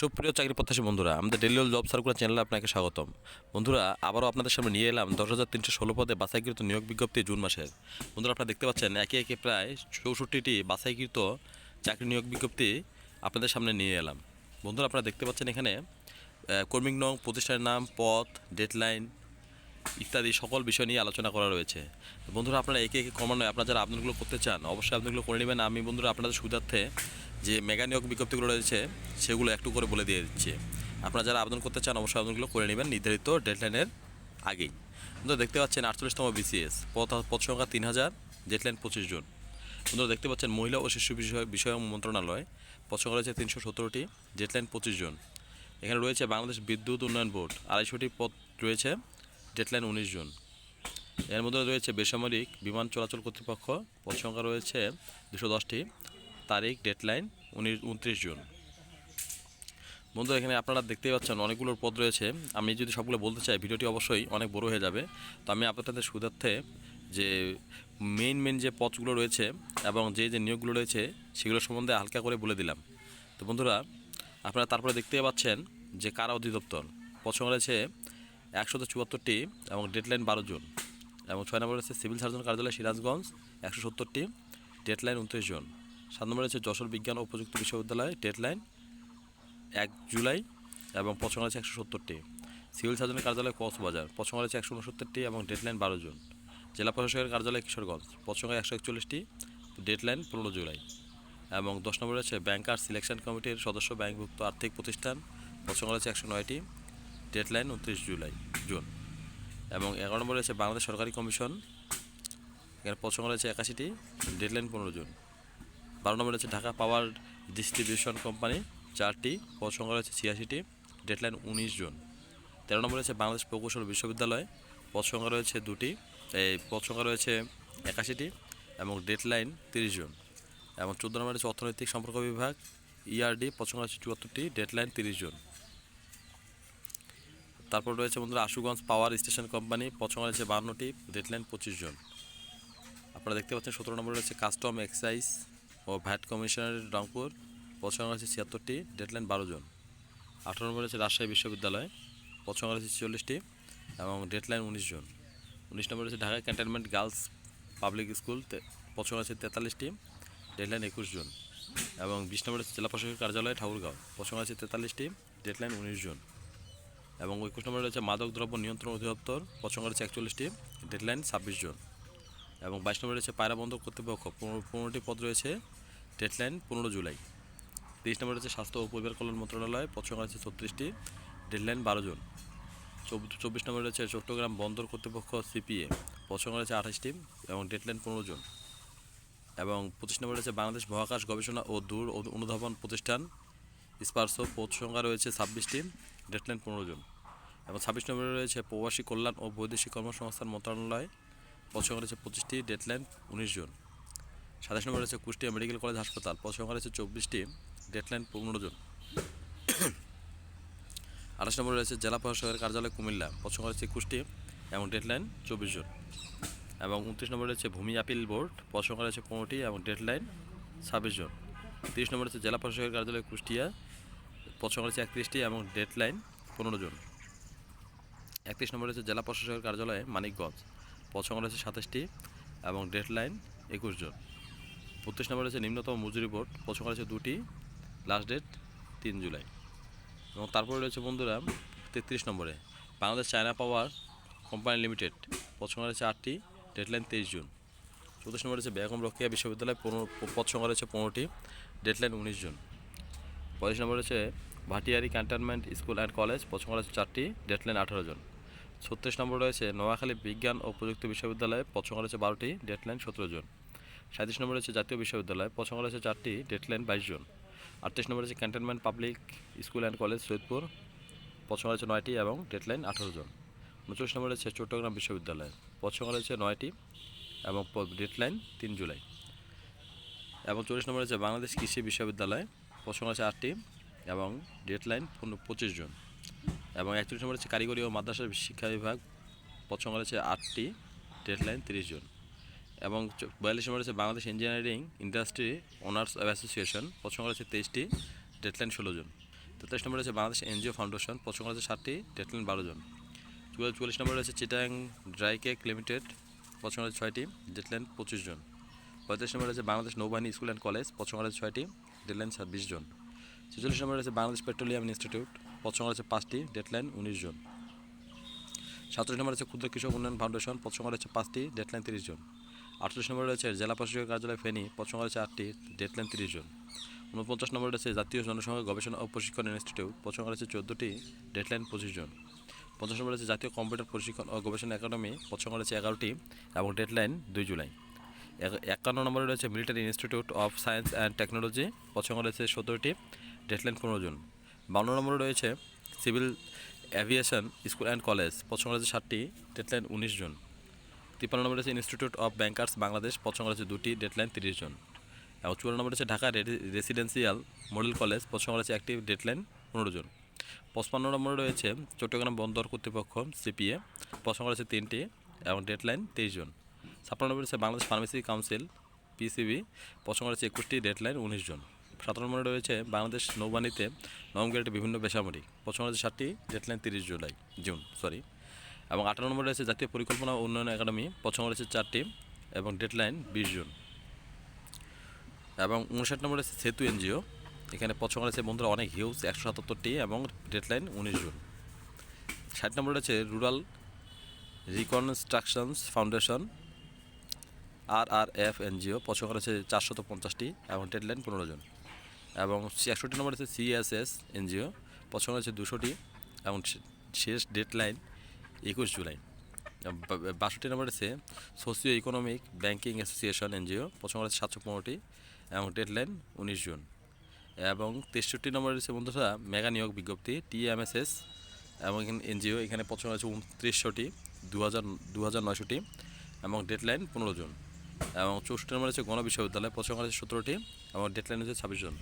সুপ্রিয় চাকরি প্রত্যাশী বন্ধুরা, আমাদের ডেলি জব সার্কুলার চ্যানেলে আপনাকে স্বাগতম। বন্ধুরা, আবারও আপনাদের সামনে নিয়ে এলাম দশ হাজার তিনশো ষোলো পদে বাছাইকৃত নিয়োগ বিজ্ঞপ্তি জুন মাসের। বন্ধুরা, আপনারা দেখতে পাচ্ছেন একে একে প্রায় চৌষট্টিটি বাছাইকৃত চাকরি নিয়োগ বিজ্ঞপ্তি আপনাদের সামনে নিয়ে এলাম। বন্ধুরা, আপনারা দেখতে পাচ্ছেন এখানে কর্মী নং, প্রতিষ্ঠানের নাম, পথ, ডেডলাইন ইত্যাদি সকল বিষয় নিয়ে আলোচনা করা রয়েছে। বন্ধুরা, আপনারা একে একে ক্রমান্বয়ে আপনারা যারা আবেদনগুলো করতে চান, অবশ্যই আবেদনগুলো করে নেবেন। আমি বন্ধুরা, আপনাদের সুবিধার্থে যে মেগা নিয়োগ বিজ্ঞপ্তিগুলো রয়েছে, সেগুলো একটু করে বলে দিয়ে দিচ্ছে। আপনারা যারা আবেদন করতে চান, অবশ্যই আবেদনগুলো করে নেবেন নির্ধারিত ডেডলাইনের আগেই। বন্ধুরা, দেখতে পাচ্ছেন আটচল্লিশতম বিসিএস পদ পদ সংখ্যা তিন হাজার ডেডলাইন পঁচিশ জুন। বন্ধুরা, দেখতে পাচ্ছেন মহিলা ও শিশু বিষয় বিষয় মন্ত্রণালয় পদ সংখ্যা রয়েছে তিনশো সতেরোটি ডেডলাইন পঁচিশ জুন। এখানে রয়েছে বাংলাদেশ বিদ্যুৎ উন্নয়ন বোর্ড, আড়াইশোটি পদ রয়েছে ডেডলাইন উনিশ জুন। এর মধ্যে রয়েছে বেসামরিক বিমান চলাচল কর্তৃপক্ষ পদ সংখ্যা রয়েছে দুশো দশটি তারিখ, ডেডলাইন উনিশ উনত্রিশ জুন। বন্ধু, এখানে আপনারা দেখতেই পাচ্ছেন অনেকগুলোর পদ রয়েছে। আমি যদি সবগুলো বলতে চাই, ভিডিওটি অবশ্যই অনেক বড় হয়ে যাবে। তো আমি আপনাদের সুবিধার্থে যে মেইন মেইন যে পদগুলো রয়েছে এবং যে যে নিয়োগগুলো রয়েছে, সেগুলো সম্বন্ধে হালকা করে বলে দিলাম। তো বন্ধুরা, আপনারা তারপরে দেখতেই পাচ্ছেন যে কারা অধিদপ্তর? সংখ্যা রয়েছে একশত চুয়াত্তরটি এবং ডেডলাইন বারো জুন। এবং ছয় নম্বর রয়েছে সিভিল সার্জন কার্যালয় সিরাজগঞ্জ, একশো সত্তরটি, ডেডলাইন উনত্রিশ জন। সাত নম্বরে রয়েছে যশোর বিজ্ঞান ও প্রযুক্তি বিশ্ববিদ্যালয় ডেডলাইন, এক জুলাই, এবং পছন্দ আছে একশো সত্তরটি। সিভিল সার্জনের কার্যালয় কক্সবাজার, পছন্দ আছে একশো উনসত্তরটি এবং ডেডলাইন বারো জুন। জেলা প্রশাসকের কার্যালয় কিশোরগঞ্জ, পছন্দ একশো একচল্লিশটি, ডেডলাইন পনেরো জুলাই। এবং দশ নম্বরে আছে ব্যাংকার সিলেকশন কমিটির সদস্য ব্যাংকভুক্ত আর্থিক প্রতিষ্ঠান, পছন্দ আছে একশো নয়টি, ডেডলাইন উনত্রিশ জুলাই, জুন। এবং এগারো নম্বরে আছে বাংলাদেশ সরকারি কমিশন, এখানে পছন্দ রয়েছে একাশিটি, ডেডলাইন পনেরো জন। বারো নম্বরে আছে ঢাকা পাওয়ার ডিস্ট্রিবিউশন কোম্পানি, চারটি পদ সংখ্যা রয়েছে ছিয়াশিটি, ডেডলাইন উনিশ জুন। তেরো নম্বরে আছে বাংলাদেশ প্রকৌশল বিশ্ববিদ্যালয়, পদ সংখ্যা রয়েছে দুটি, এই পদ সংখ্যা রয়েছে একাশিটি এবং ডেডলাইন তিরিশ জুন। এবং চোদ্দ নম্বরে আছে অর্থনৈতিক সম্পর্ক বিভাগ, ইআরডি, পদ সংখ্যা রয়েছে চুয়াত্তরটি, ডেডলাইন তিরিশ জুন। তারপর রয়েছে বন্ধুরা আশুগঞ্জ পাওয়ার স্টেশন কোম্পানি, পদ সংখ্যা রয়েছে বাহান্নটি, ডেডলাইন পঁচিশ জন। আপনারা দেখতে পাচ্ছেন সতেরো নম্বরে রয়েছে কাস্টম এক্সাইজ ও ভ্যাট কমিশনার রংপুর সংখ্যা রয়েছে ছিয়াত্তরটি ডেডলাইন বারো জন। আঠারো নম্বর রয়েছে রাজশাহী বিশ্ববিদ্যালয় পদ সংখ্যা রয়েছে ছিচল্লিশটি এবং ডেডলাইন উনিশ জন। উনিশ নম্বর রয়েছে Dhaka cantonment girls public school পছন্দ রয়েছে তেতাল্লিশটি ডেডলাইন একুশ জন। এবং বিশ নম্বর রয়েছে জেলা প্রশাসকের কার্যালয় ঠাকুরগাঁও পছন্দ রয়েছে তেতাল্লিশটি ডেডলাইন উনিশ জন। এবং একুশ নম্বরে রয়েছে মাদক দ্রব্য নিয়ন্ত্রণ অধিদপ্তর পছন্দ রয়েছে একচল্লিশটি ডেডলাইন ছাব্বিশ জন। এবং বাইশ নম্বরে রয়েছে পায়রা বন্দর কর্তৃপক্ষ। পনেরো পনেরোটি পদ রয়েছে ডেডলাইন পনেরো জুলাই। তেইশ নম্বরে রয়েছে স্বাস্থ্য ও পরিবার কল্যাণ মন্ত্রণালয়, পদ সংখ্যা রয়েছে ছত্রিশটি, ডেডলাইন বারো জন। চব্বিশ নম্বরে রয়েছে চট্টগ্রাম বন্দর কর্তৃপক্ষ, সিপিএ, পদ সংখ্যা রয়েছে আঠাশটি এবং ডেডলাইন পনেরো জন। এবং পঁচিশ নম্বরে রয়েছে বাংলাদেশ মহাকাশ গবেষণা ও দূর অনুধাবন প্রতিষ্ঠান, স্পার্সো, পদ সংখ্যা রয়েছে ছাব্বিশটি, ডেডলাইন পনেরো জন। এবং ছাব্বিশ নম্বরে রয়েছে প্রবাসী কল্যাণ ও বৈদেশিক কর্মসংস্থান মন্ত্রণালয় সংখ্যা রয়েছে পঁচিশটি ডেডলাইন উনিশ জন। সাতাশ নম্বরে রয়েছে কুষ্টিয়া মেডিকেল কলেজ হাসপাতাল সংখ্যা রয়েছে চব্বিশটি ডেডলাইন পনেরো জন। আঠাশ নম্বরে রয়েছে জেলা প্রশাসকের কার্যালয় কুমিল্লা সংখ্যা রয়েছে একুশটি এবং ডেডলাইন চব্বিশ জন। এবং উনত্রিশ নম্বরে রয়েছে ভূমি আপিল বোর্ড সংখ্যা রয়েছে পনেরোটি এবং ডেডলাইন ছাব্বিশ জন। তিরিশ নম্বরে রয়েছে জেলা প্রশাসকের কার্যালয় কুষ্টিয়া সংখ্যা রয়েছে একত্রিশটি এবং ডেডলাইন পনেরো জন। একত্রিশ নম্বরে রয়েছে জেলা প্রশাসকের কার্যালয়ে মানিকগঞ্জ। সংখ্যা রয়েছে সাতাশটি এবং ডেডলাইন একুশ জন। বত্রিশ নম্বর রয়েছে নিম্নতম মজুরি বোর্ড সংখ্যা রয়েছে দুটি, লাস্ট ডেট তিন জুলাই। এবং তারপরে রয়েছে বন্ধুরা তেত্রিশ নম্বরে, Bangladesh China power company limited সংখ্যা রয়েছে আটটি, ডেডলাইন তেইশ জুন। চৌত্রিশ নম্বর রয়েছে বেগম রোকেয়া বিশ্ববিদ্যালয়, পনেরো সংখ্যা রয়েছে পনেরোটি, ডেডলাইন উনিশ জুন। পঁয়ত্রিশ নম্বর রয়েছে Bhatiari cantonment school and college সংখ্যা রয়েছে চারটি, ডেডলাইন আঠারো জন। ছত্রিশ নম্বর রয়েছে নোয়াখালী বিজ্ঞান ও প্রযুক্তি বিশ্ববিদ্যালয়ে সংখ্যা রয়েছে বারোটি ডেডলাইন সতেরো জন। সাঁত্রিশ নম্বর রয়েছে জাতীয় বিশ্ববিদ্যালয় পছন্দ রয়েছে চারটি ডেডলাইন বাইশ জন। আটত্রিশ নম্বর রয়েছে cantonment public school and college Saidpur সংখ্যা রয়েছে নয়টি এবং ডেডলাইন আঠারো জন। উনচল্লিশ নম্বর রয়েছে চট্টগ্রাম বিশ্ববিদ্যালয় পছন্দ রয়েছে নয়টি এবং ডেডলাইন তিন জুলাই। এবং চল্লিশ নম্বর রয়েছে বাংলাদেশ কৃষি বিশ্ববিদ্যালয় সংখ্যা আছে আটটি এবং ডেডলাইন পঁচিশ জন। এবং একচল্লিশ নম্বর হচ্ছে কারিগরি ও মাদ্রাসা শিক্ষা বিভাগ। পদ সংখ্যা রয়েছে আটটি ডেডলাইন তিরিশ জন। এবং বিয়াল্লিশ নম্বর হচ্ছে Bangladesh engineering industry owners association. পদ সংখ্যা রয়েছে তেইশটি ডেডলাইন ষোলো জন। তেতাল্লিশ নম্বর রয়েছে বাংলাদেশ এনজিও ফাউন্ডেশন। পছন্দ রয়েছে ষাটটি ডেটলাইন বারো জন। চুয়াল্লিশ নম্বরে রয়েছে চিটাং ড্রাই কেক লিমিটেড। পছন্দ রয়েছে ছয়টি ডেটলাইন পঁচিশ জন। পঁয়ত্রিশ নম্বর রয়েছে বাংলাদেশ নৌবাহিনী স্কুল অ্যান্ড কলেজ। পছন্দ রয়েছে ছয়টি ডেটলাইন ছাব্বিশ জন। ছেচল্লিশ নম্বর রয়েছে বাংলাদেশ পেট্রোলিয়াম ইনস্টিটিউট। পছন্দ রয়েছে পাঁচটি ডেটলাইন উনিশ জন। সাতচল্লিশ নম্বর রয়েছে ক্ষুদ্র কৃষক উন্নয়ন ফাউন্ডেশন পছন্দ রয়েছে পাঁচটি ডেটলাইন তিরিশ জন। আটচল্লিশ নম্বরে রয়েছে জেলা প্রশাসকের কার্যালয় ফেনী পছন্দ রয়েছে আটটি ডেটলাইন তিরিশ জন। উনপঞ্চাশ নম্বরে রয়েছে জাতীয় জনসংখ্যা গবেষণা ও প্রশিক্ষণ ইনস্টিটিউট পছন্দ রয়েছে চোদ্দোটি ডেটলাইন পঁচিশ জন। পঞ্চাশ নম্বর রয়েছে জাতীয় কম্পিউটার প্রশিক্ষণ ও গবেষণা একাডেমি পছন্দ রয়েছে এগারোটি এবং ডেটলাইন দুই জুলাই। এক- একান্ন নম্বরে রয়েছে military institute of science and technology পছন্দ রয়েছে সতেরোটি ডেটলাইন পনেরো জন। বান্ন নম্বরে রয়েছে civil aviation school and college পছন্দ রয়েছে ষাটটি ডেটলাইন উনিশ জন। তিপ্পান্ন নম্বরে রয়েছে ইনস্টিটিউট অফ ব্যাংকার্স বাংলাদেশ পছন্দ রয়েছে দুটি ডেটলাইন তিরিশ জন। এবং চুয়ান্ন নম্বরে রয়েছে ঢাকা রেসিডেন্সিয়াল মডেল কলেজ পছন্দ রয়েছে একটি ডেটলাইন পনেরো জন। পঁচপান্ন নম্বরে রয়েছে চট্টগ্রাম বন্দর কর্তৃপক্ষ, সিপিএ পছন্দ রয়েছে তিনটি এবং ডেটলাইন তেইশ জন। ছাপ্পান্ন নম্বরে রয়েছে বাংলাদেশ ফার্মেসি কাউন্সিল, পিসিবি পছন্দ রয়েছে একুশটি ডেটলাইন উনিশ জন। সাতান্ন নম্বরে রয়েছে বাংলাদেশ নৌবাহিনীতে নবম গ্রেডের বিভিন্ন বেসামরিক। পছন্দ রয়েছে ষাটটি ডেটলাইন তিরিশ জুলাই, জুন সরি এবং আঠারো নম্বরে রয়েছে জাতীয় পরিকল্পনা উন্নয়ন একাডেমি পছন্দ রয়েছে চারটি এবং ডেডলাইন বিশ জুন। এবং উনষাট নম্বরে রয়েছে সেতু এনজিও, এখানে পছন্দ রয়েছে বন্ধুরা অনেক হিউজ একশো সাতাত্তরটি এবং ডেডলাইন উনিশ জুন। ষাট নম্বরে রয়েছে rural reconstructions foundation R R F NGO পছন্দ রয়েছে চারশত পঞ্চাশটি এবং ডেডলাইন পনেরো জন। এবং একষট্টি নম্বর রয়েছে সিএসএস এনজিও, পছন্দ রয়েছে দুশোটি এবং শেষ ডেডলাইন একুশ জুলাই। বাষট্টি নম্বর রয়েছে socio economic banking association NGO, পছন্দ রয়েছে সাতশো পনেরোটি এবং ডেডলাইন উনিশ জুন। এবং তেষট্টি নম্বর রয়েছে বন্ধুরা মেগা নিয়োগ বিজ্ঞপ্তি টিএমএসএস এবং এখানে এনজিও, এখানে পছন্দ রয়েছে উনত্রিশশোটি দু হাজার দু হাজার নয়শোটি এবং ডেডলাইন পনেরো জন। এবং চৌষট্টি নম্বর হচ্ছে গণ বিশ্ববিদ্যালয় পছন্দ রয়েছে সতেরোটি এবং ডেডলাইন হচ্ছে ছাব্বিশ জন।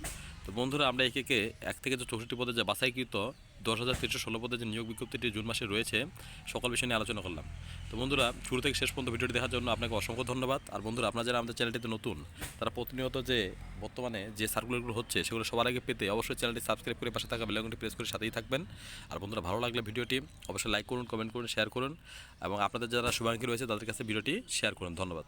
তো বন্ধুরা, আমরা একে একে এক থেকে যে চৌষট্টি পদে যে বাছাইকৃত দশ হাজার তিনশো ষোলো পদে যে নিয়োগ বিজ্ঞপ্তিটি জুন মাসে রয়েছে, সকল বিষয় নিয়ে আলোচনা করলাম। তো বন্ধুরা, শুরু থেকে শেষ পর্যন্ত ভিডিওটি দেখার জন্য আপনাকে অসংখ্য ধন্যবাদ। আর বন্ধুরা, আপনারা যারা আমাদের চ্যানেলটিতে নতুন, তারা প্রতিনিয়ত যে বর্তমানে যে সার্কুলারগুলো হচ্ছে, সেগুলো সবার আগে পেতে অবশ্যই চ্যানেলটি সাবস্ক্রাইব করে পাশে থাকা বেলাইকনটি প্রেস করে সাথেই থাকবেন। আর বন্ধুরা, ভালো লাগলে ভিডিওটি অবশ্যই লাইক করুন কমেন্ট করুন শেয়ার করুন এবং আপনাদের যারা শুভাঙ্কী রয়েছে, তাদের কাছে ভিডিওটি শেয়ার করুন। ধন্যবাদ।